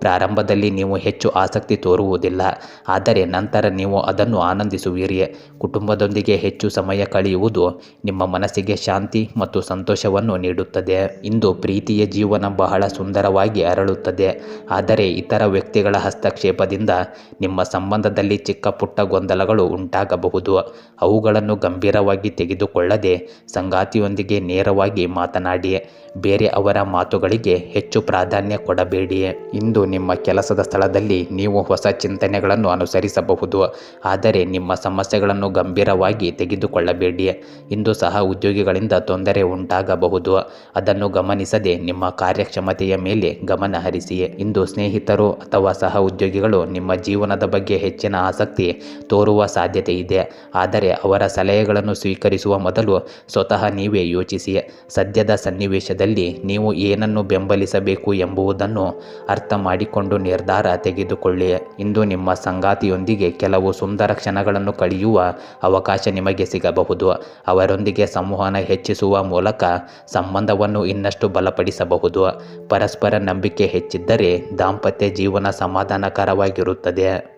[SPEAKER 1] ಪ್ರಾರಂಭದಲ್ಲಿ ನೀವು ಹೆಚ್ಚು ಆಸಕ್ತಿ ತೋರುವುದಿಲ್ಲ, ಆದರೆ ನಂತರ ನೀವು ಅದನ್ನು ಆನಂದಿಸುವಿರಿ ಕುಟುಂಬದೊಂದಿಗೆ ಹೆಚ್ಚು ಸಮಯ ಕಳೆಯುವುದು ನಿಮ್ಮ ಮನಸ್ಸಿಗೆ ಶಾಂತಿ ಮತ್ತು ಸಂತೋಷವನ್ನು ನೀಡುತ್ತದೆ. ಇಂದು ಪ್ರೀತಿಯ ಜೀವನ ಬಹಳ ಸುಂದರವಾಗಿ ಅರಳುತ್ತದೆ, ಆದರೆ ಇತರ ವ್ಯಕ್ತಿಗಳ ಹಸ್ತಕ್ಷೇಪದಿಂದ ನಿಮ್ಮ ಸಂಬಂಧದಲ್ಲಿ ಚಿಕ್ಕ ಪುಟ್ಟ ಗೊಂದಲಗಳು ಉಂಟಾಗಬಹುದು. ಅವುಗಳನ್ನು ಗಂಭೀರವಾಗಿ ತೆಗೆದುಕೊಳ್ಳದೆ ಸಂಗಾತಿಯೊಂದಿಗೆ ನೇರವಾಗಿ ಮಾತನಾಡಿ, ಬೇರೆ ಅವರ ಮಾತುಗಳಿಗೆ ಹೆಚ್ಚು ಪ್ರಾಧಾನ್ಯ ಕೊಡಬೇಡಿ. ಇಂದು ನಿಮ್ಮ ಕೆಲಸದ ಸ್ಥಳದಲ್ಲಿ ನೀವು ಹೊಸ ಚಿಂತನೆಗಳನ್ನು ಅನುಸರಿಸಬಹುದು, ಆದರೆ ನಿಮ್ಮ ಸಮಸ್ಯೆಗಳನ್ನು ಗಂಭೀರವಾಗಿ ತೆಗೆದುಕೊಳ್ಳಬೇಡಿ. ಇಂದು ಸಹ ಉದ್ಯೋಗಿಗಳಿಂದ ತೊಂದರೆ ಉಂಟಾಗಬಹುದು, ಅದನ್ನು ಗಮನಿಸದೆ ನಿಮ್ಮ ಕಾರ್ಯಕ್ಷಮತೆಯ ಮೇಲೆ ಗಮನ ಹರಿಸಿ ಇಂದು ಸ್ನೇಹಿತರು ಅಥವಾ ಸಹ ಉದ್ಯೋಗಿಗಳು ನಿಮ್ಮ ಜೀವನದ ಬಗ್ಗೆ ಹೆಚ್ಚಿನ ಆಸಕ್ತಿ ತೋರುವ ಸಾಧ್ಯತೆ ಇದೆ. ಆದರೆ ಅವರ ಸಲಹೆಗಳನ್ನು ಸ್ವೀಕರಿಸುವ ಮೊದಲು ಸ್ವತಃ ನೀವೇ ಯೋಚಿಸಿ. ಸದ್ಯದ ಸನ್ನಿವೇಶದಲ್ಲಿ ನೀವು ಏನನ್ನು ಬೆಂಬಲಿಸಬೇಕು ಎಂಬುದನ್ನು ಅರ್ಥ ಮಾಡಿಕೊಂಡು ನಿರ್ಧಾರ ತೆಗೆದುಕೊಳ್ಳಿ. ಇಂದು ನಿಮ್ಮ ಸಂಗಾತಿಯೊಂದಿಗೆ ಕೆಲವು ಸುಂದರ ಕ್ಷಣಗಳನ್ನು ಕಳೆಯುವ ಅವಕಾಶ ನಿಮಗೆ ಸಿಗಬಹುದು. ಅವರೊಂದಿಗೆ ಸಂವಹನ ಹೆಚ್ಚಿಸುವ ಮೂಲಕ ಸಂಬಂಧವನ್ನು ಇನ್ನಷ್ಟು ಬಲಪಡಿಸಬಹುದು. ಪರಸ್ಪರ ನಂಬಿಕೆ ಹೆಚ್ಚಿದ್ದರೆ ದಾಂಪತ್ಯ ಜೀವನ ಸಮಾಧಾನಕರವಾಗಿರುತ್ತದೆ.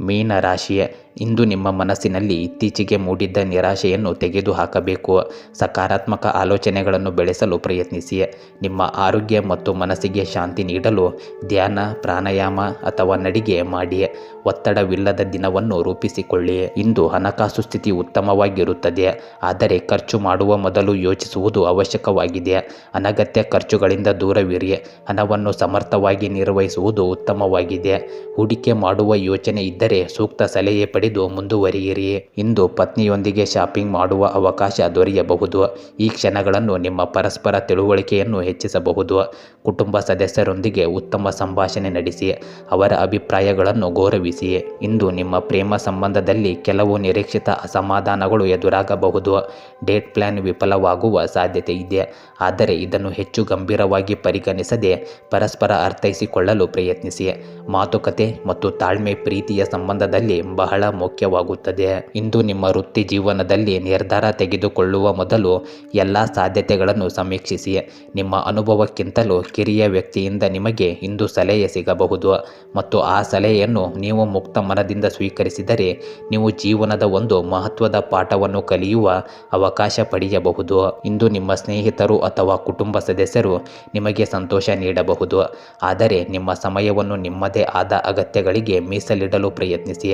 [SPEAKER 1] ಮೀನ ರಾಶಿ ಇಂದು ನಿಮ್ಮ ಮನಸ್ಸಿನಲ್ಲಿ ಇತ್ತೀಚೆಗೆ ಮೂಡಿದ್ದ ನಿರಾಶೆಯನ್ನು ತೆಗೆದುಹಾಕಬೇಕು. ಸಕಾರಾತ್ಮಕ ಆಲೋಚನೆಗಳನ್ನು ಬೆಳೆಸಲು ಪ್ರಯತ್ನಿಸಿ. ನಿಮ್ಮ ಆರೋಗ್ಯ ಮತ್ತು ಮನಸ್ಸಿಗೆ ಶಾಂತಿ ನೀಡಲು ಧ್ಯಾನ, ಪ್ರಾಣಾಯಾಮ ಅಥವಾ ನಡಿಗೆ ಮಾಡಿ. ಒತ್ತಡವಿಲ್ಲದ ದಿನವನ್ನು ರೂಪಿಸಿಕೊಳ್ಳಿ. ಇಂದು ಹಣಕಾಸು ಸ್ಥಿತಿ ಉತ್ತಮವಾಗಿರುತ್ತದೆ. ಆದರೆ ಖರ್ಚು ಮಾಡುವ ಮೊದಲು ಯೋಚಿಸುವುದು ಅವಶ್ಯಕವಾಗಿದೆ. ಅನಗತ್ಯ ಖರ್ಚುಗಳಿಂದ ದೂರವಿರಿ. ಹಣವನ್ನು ಸಮರ್ಥವಾಗಿ ನಿರ್ವಹಿಸುವುದು ಉತ್ತಮವಾಗಿದೆ. ಹೂಡಿಕೆ ಮಾಡುವ ಯೋಚನೆ ಇದ್ದರೆ ಸೂಕ್ತ ಸಲಹೆ ಮುಂದುವರಿಯಿರಿ. ಇಂದು ಪತ್ನಿಯೊಂದಿಗೆ ಶಾಪಿಂಗ್ ಮಾಡುವ ಅವಕಾಶ ದೊರೆಯಬಹುದು. ಈ ಕ್ಷಣಗಳನ್ನು ನಿಮ್ಮ ಪರಸ್ಪರ ತಿಳುವಳಿಕೆಯನ್ನು ಹೆಚ್ಚಿಸಬಹುದು. ಕುಟುಂಬ ಸದಸ್ಯರೊಂದಿಗೆ ಉತ್ತಮ ಸಂಭಾಷಣೆ ನಡೆಸಿ, ಅವರ ಅಭಿಪ್ರಾಯಗಳನ್ನು ಗೌರವಿಸಿ. ಇಂದು ನಿಮ್ಮ ಪ್ರೇಮ ಸಂಬಂಧದಲ್ಲಿ ಕೆಲವು ನಿರೀಕ್ಷಿತ ಅಸಮಾಧಾನಗಳು ಎದುರಾಗಬಹುದು. ಡೇಟ್ ಪ್ಲಾನ್ ವಿಫಲವಾಗುವ ಸಾಧ್ಯತೆ ಇದೆ. ಆದರೆ ಇದನ್ನು ಹೆಚ್ಚು ಗಂಭೀರವಾಗಿ ಪರಿಗಣಿಸದೆ ಪರಸ್ಪರ ಅರ್ಥೈಸಿಕೊಳ್ಳಲು ಪ್ರಯತ್ನಿಸಿ. ಮಾತುಕತೆ ಮತ್ತು ತಾಳ್ಮೆ ಪ್ರೀತಿಯ ಸಂಬಂಧದಲ್ಲಿ ಬಹಳ ಮುಖ್ಯವಾಗುತ್ತದೆ. ಇಂದು ನಿಮ್ಮ ವೃತ್ತಿ ಜೀವನದಲ್ಲಿ ನಿರ್ಧಾರ ತೆಗೆದುಕೊಳ್ಳುವ ಮೊದಲು ಎಲ್ಲ ಸಾಧ್ಯತೆಗಳನ್ನು ಸಮೀಕ್ಷಿಸಿ. ನಿಮ್ಮ ಅನುಭವಕ್ಕಿಂತಲೂ ಕಿರಿಯ ವ್ಯಕ್ತಿಯಿಂದ ನಿಮಗೆ ಇಂದು ಸಲಹೆ ಸಿಗಬಹುದು. ಮತ್ತು ಆ ಸಲಹೆಯನ್ನು ನೀವು ಮುಕ್ತ ಮನದಿಂದ ಸ್ವೀಕರಿಸಿದರೆ ನೀವು ಜೀವನದ ಒಂದು ಮಹತ್ವದ ಪಾಠವನ್ನು ಕಲಿಯುವ ಅವಕಾಶ ಪಡೆಯಬಹುದು. ಇಂದು ನಿಮ್ಮ ಸ್ನೇಹಿತರು ಅಥವಾ ಕುಟುಂಬ ಸದಸ್ಯರು ನಿಮಗೆ ಸಂತೋಷ ನೀಡಬಹುದು. ಆದರೆ ನಿಮ್ಮ ಸಮಯವನ್ನು ನಿಮ್ಮದೇ ಆದ ಅಗತ್ಯಗಳಿಗೆ ಮೀಸಲಿಡಲು ಪ್ರಯತ್ನಿಸಿ.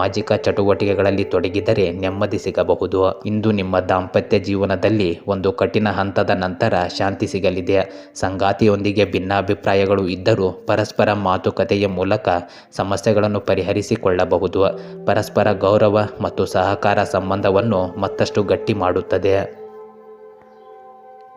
[SPEAKER 1] ಸಾಮಾಜಿಕ ಚಟುವಟಿಕೆಗಳಲ್ಲಿ ತೊಡಗಿದರೆ ನೆಮ್ಮದಿ ಸಿಗಬಹುದು. ಇಂದು ನಿಮ್ಮ ದಾಂಪತ್ಯ ಜೀವನದಲ್ಲಿ ಒಂದು ಕಠಿಣ ಹಂತದ ನಂತರ ಶಾಂತಿ ಸಿಗಲಿದೆ. ಸಂಗಾತಿಯೊಂದಿಗೆ ಭಿನ್ನಾಭಿಪ್ರಾಯಗಳು ಇದ್ದರೂ ಪರಸ್ಪರ ಮಾತುಕತೆಯ ಮೂಲಕ ಸಮಸ್ಯೆಗಳನ್ನು ಪರಿಹರಿಸಿಕೊಳ್ಳಬಹುದು. ಪರಸ್ಪರ ಗೌರವ ಮತ್ತು ಸಹಕಾರ ಸಂಬಂಧವನ್ನು ಮತ್ತಷ್ಟು ಗಟ್ಟಿ ಮಾಡುತ್ತದೆ.